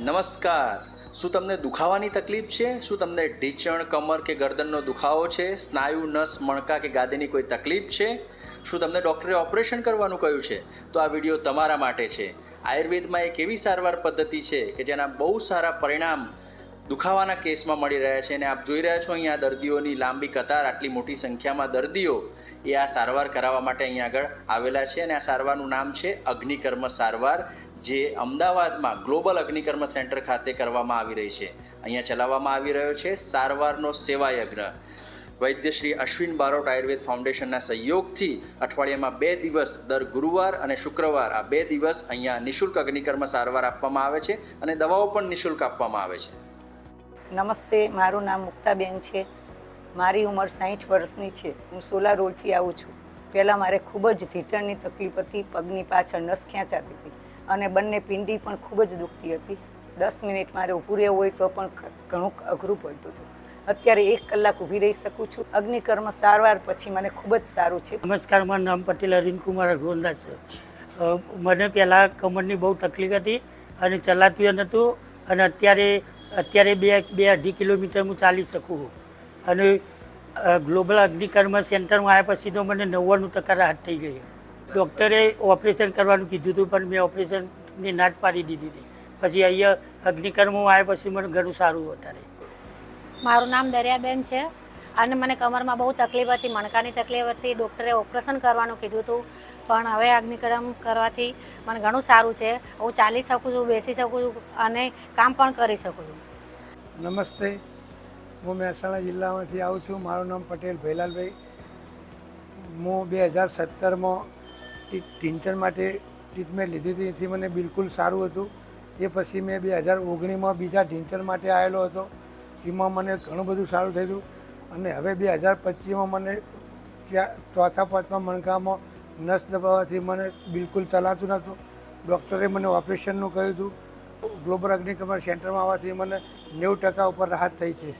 નમસ્કાર. શું તમને દુખાવાની તકલીફ છે? શું તમને ઢીચણ, કમર કે ગરદનનો દુખાવો છે? સ્નાયુ, નસ, મણકા કે ગાદીની કોઈ તકલીફ છે? શું તમને ડૉક્ટરે ઓપરેશન કરવાનું કહ્યું છે? તો આ વીડિયો તમારા માટે છે. આયુર્વેદમાં એક એવી સારવાર પદ્ધતિ છે કે જેના બહુ સારા પરિણામ દુખાવાના કેસમાં મળી રહ્યા છે અને આપ જોઈ રહ્યા છો અહીંયા દર્દીઓની લાંબી કતાર, આટલી મોટી સંખ્યામાં દર્દીઓ એ આ સારવાર કરાવવા માટે અહીંયા આગળ આવેલા છે અને આ સારવારનું નામ છે અગ્નિકર્મ સારવાર, જે અમદાવાદમાં ગ્લોબલ અગ્નિકર્મ સેન્ટર ખાતે કરવામાં આવી રહી છે. અહીંયા ચલાવવામાં આવી રહ્યો છે સારવારનો સેવાયજ્ઞ વૈદ્ય શ્રી અશ્વિન બારોટ આયુર્વેદ ફાઉન્ડેશનના સહયોગથી અઠવાડિયામાં બે દિવસ દર ગુરુવાર અને શુક્રવાર આ બે દિવસ અહીંયા નિઃશુલ્ક અગ્નિકર્મ સારવાર આપવામાં આવે છે અને દવાઓ પણ નિઃશુલ્ક આપવામાં આવે છે. નમસ્તે, મારું નામ મુક્તાબેન છે. મારી ઉંમર સાઠ વર્ષની છે. હું સોલા રોડથી આવું છું. પહેલાં મારે ખૂબ જ ઢીચણની તકલીફ હતી, પગની પાછળ નસ ખેંચાતી હતી અને બંને પિંડી પણ ખૂબ જ દુખતી હતી. દસ મિનિટ મારે ઊભું રહેવું હોય તો પણ ઘણું અઘરું પડતું હતું. અત્યારે એક કલાક ઊભી રહી શકું છું. અગ્નિકર્મ સારવાર પછી મને ખૂબ જ સારું છે. નમસ્કાર, મારું નામ પટેલ અરવિંદકુમાર રઘુવંદાસ છે. મને પહેલાં કમરની બહુ તકલીફ હતી અને ચલાતું નહોતું અને અત્યારે અત્યારે બે બે અઢી કિલોમીટર હું ચાલી શકું અને ગ્લોબલ અગ્નિકર્મ સેન્ટરમાં આવ્યા પછી તો મને નવ્વાણું ટકા રાહત થઈ ગઈ. ડૉક્ટરે ઓપરેશન કરવાનું કીધું હતું, પણ મેં ઓપરેશનની નાટ પાડી દીધી હતી. પછી અહીંયા અગ્નિકર્મ આવ્યા પછી મને ઘણું સારું અત્યારે મારું નામ દરિયાબેન છે. અને મને કમરમાં બહુ તકલીફ હતી, મણકાની તકલીફ હતી. ડૉક્ટરે ઓપરેશન કરવાનું કીધું હતું. પણ હવે અગ્નિકર્મ કરવાથી મને ઘણું સારું છે. હું ચાલી શકું છું, બેસી શકું છું અને કામ પણ કરી શકું છું. નમસ્તે. હું મહેસાણા જિલ્લામાંથી આવું છું. મારું નામ પટેલ ભૈલાલભાઈ. હું બે હજાર સત્તરમાં ટીંચણ માટે ટ્રીટમેન્ટ લીધી હતી. એથી મને બિલકુલ સારું હતું. એ પછી મેં બે હજાર ઓગણીસમાં બીજા ઢીંચણ માટે આવેલો હતો. એમાં મને ઘણું બધું સારું થયું અને હવે બે હજાર પચીસમાં મને ચોથા, પાંચમા મણકામાં નસ દબાવવાથી મને બિલકુલ ચલાતું નહોતું. ડૉક્ટરે મને ઓપરેશનનું કહ્યું હતું. ગ્લોબલ અગ્નિકમર સેન્ટરમાં આવવાથી મને નેવું ટકા ઉપર રાહત થઈ છે.